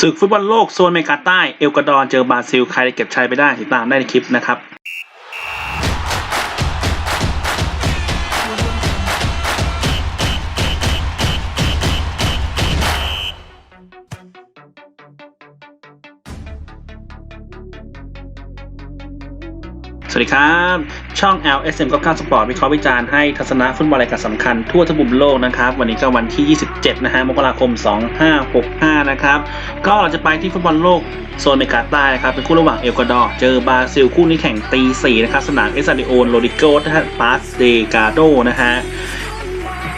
ศึกฟุตบอลโลกโซนเมกาใต้เอลกวาดอร์เจอบราซิลใครจะเก็บชัยไปได้ติดตามได้ในคลิปนะครับ สวัสดีครับ ช่อง LSM 99 Sport วิเคราะห์วิจารณ์ให้ทัศนะฟุตบอลรายการสำคัญทั่วทั้งมุมโลกนะครับ วันนี้ก็วันที่ 27 นะฮะมกราคม 2565 นะครับ ก็เราจะไปที่ฟุตบอลโลกโซนอเมริกาใต้นะครับ เป็นคู่ระหว่างเอลกวาดอร์เจอบราซิลคู่นี้แข่งตี4นะครับ สนามเอสซาดิโอนโรดิโกนะฮะปาสเดกาโดนะฮะ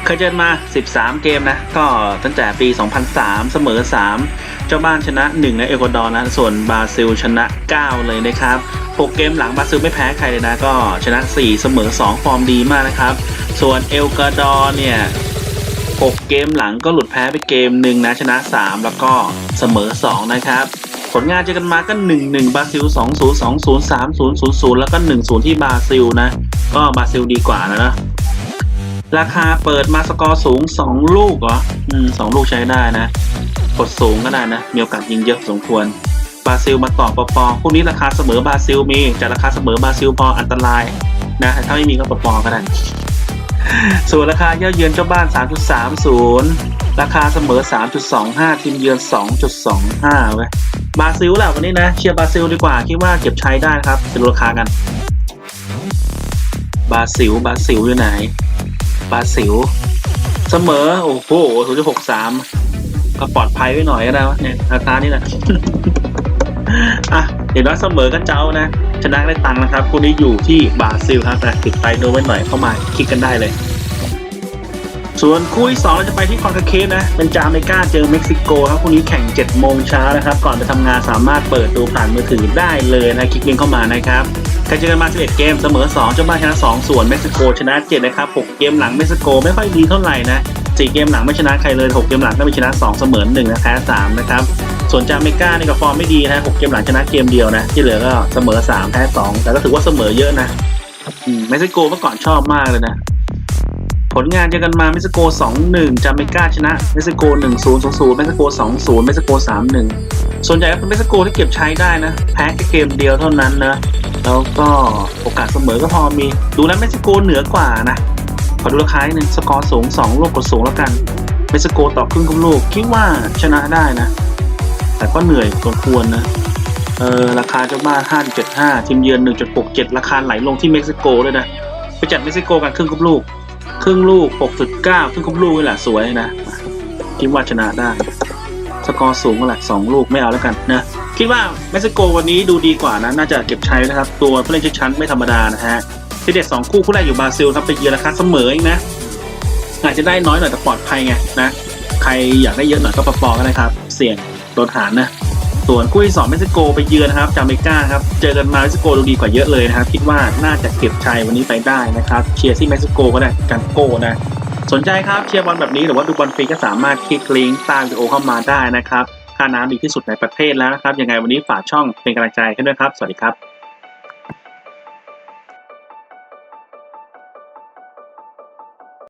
เคยเจอมา 13 เกมนะ ก็ตั้งแต่ปี 2003 เสมอ 3 เจ้าบ้านชนะ 1 นะเอกวาดอร์นะ ส่วนบราซิลชนะ 9 เลยนะครับ 6 เกมหลังบราซิลไม่แพ้ใครเลยนะก็ชนะ 4 เสมอ 2 ฟอร์มดีมากนะครับ ส่วนเอลกาดอร์เนี่ย 6 เกมหลังก็หลุดแพ้ไปเกมหนึ่งนะชนะ 3 แล้วก็เสมอ 2 นะครับ ผลงานเจอกันมาก็ 1-1 บราซิล 2-0 2-0 3-0 0-0 แล้วก็ 1-0 ที่บราซิลนะ ก็บราซิลดีกว่านะนะราคาเปิดมาสกอร์สูง 2 ลูกเหรอ อืมสองลูกใช้ได้นะกดสูงก็ได้นะ มีโอกาสยิงเยอะสมควร บราซิลมาต่อปอปอพวกนี้ราคาเสมอบราซิลมีแต่ราคาเสมอบราซิลพออันตรายนะถ้าไม่มีก็ปอปอก็ได้ส่วนราคาเย่าเยือนเจ้าบ้าน 3.30 ราคาเสมอ 3.25 ทีมเยือน 2.25เว้ยบราซิลแหละวันนี้นะ เชียร์บราซิลดีกว่า คิดว่าเก็บใช้ได้นะครับจะดูราคากันบราซิลบราซิลอยู่ไหนบราซิล เสมอ โอ้โห0.63 ก็ปลอดภัยไว้หน่อยก็ได้วะเนี่ยราคานี่แหละ อะเห็นว่าเสมอก็เจ้านะ ชนะได้ตังค์นะครับคู่นี้อยู่ที่บราซิลครับแต่ติดไปโดนไว้หน่อยเข้ามาคลิกกันได้เลย ส่วนคู่ที่สองเราจะไปที่คอนคาเคฟนะ เป็นจาเมกาเจอเม็กซิโกครับคู่นี้แข่ง7โมงเช้านะครับ ก่อนไปทำงานสามารถเปิดดูผ่านมือถือได้เลยนะคลิกลิงเข้ามานะครับใครเจอกันมา 11 เกมเสมอ 2 เจ้าบ้านชนะ 2 ส่วนเม็กซิโกชนะ 7 นะครับ 6 เกมหลังเม็กซิโกไม่ค่อยดีเท่าไหร่นะ 4 เกมหลังไม่ชนะใครเลย 6 เกมหลังก็ไม่ชนะ 2 เสมอ1นะแพ้3นะครับ ส่วนจาเมกานี่ก็ฟอร์มไม่ดีนะ6เกมหลังชนะเกมเดียวนะ ที่เหลือก็เสมอ3แพ้2แต่ก็ถือว่าเสมอเยอะนะอืมเม็กซิโกเมื่อก่อนชอบมากเลยนะ ผลงานเจอกันมาเม็กซิโก2-1จาเมกาชนะเม็กซิโก1-0 2-0เม็กซิโก2-0เม็กซิโก3-1ส่วนใหญ่ก็เป็นเม็กซิโกที่เก็บใช้ได้นะ แพ้แค่เกมเดียวเท่านั้นนะแล้วก็โอกาสเสมอก็พอมี ดูแล้วเม็กซิโกเหนือกว่านะขอดูราคาหนึ่งสกอร์สูง2ลูกกดสูงแล้วกันเม็กซิโกต่อครึ่งครึ่งลูกคิดว่าชนะได้นะ แต่ก็เหนื่อยสมควรนะเออราคาเจ้าบ้าน5.75 ทีมเยือน 1.67 ราคาไหลลงที่เม็กซิโกเลยนะ ไปจัดเม็กซิโกกันครึ่งครึ่งลูก ครึ่งลูก 6.9 ครึ่งครึ่งลูกนี่แหละสวยนะคิดว่าชนะได้ สกอร์สูงก็แหละสองลูกไม่เอาแล้วกันนะ คิดว่าเม็กซิโกวันนี้ดูดีกว่านะ น่าจะเก็บใช้นะครับ ตัวผู้เล่นชั้นไม่ธรรมดานะฮะที่เด็ดสองคู่คู่แรกอยู่บราซิลครับไปเยือนราคาเสมอเองนะอาจจะได้น้อยหน่อยแต่ปลอดภัยไงนะ ใครอยากได้เยอะหน่อยก็ปอกันนะครับ เสี่ยง โดนหารนะส่วนคู่ที่สองเม็กซิโกไปเยือนนะครับจาเมกาครับเจอกันมาเม็กซิโกดูดีกว่าเยอะเลยนะครับคิดว่าน่าจะเก็บชัยวันนี้ไปได้นะครับเชียร์ที่เม็กซิโกก็ได้กันโกนะสนใจครับเชียร์บอลแบบนี้หรือว่าดูบอลฟรีก็สามารถคลิกลิงก์ใต้วิดีโอเข้ามาได้นะครับค่าน้ำดีที่สุดในประเทศแล้วนะครับยังไงวันนี้ฝากช่องเป็นกำลังใจให้ด้วยครับ สวัสดีครับ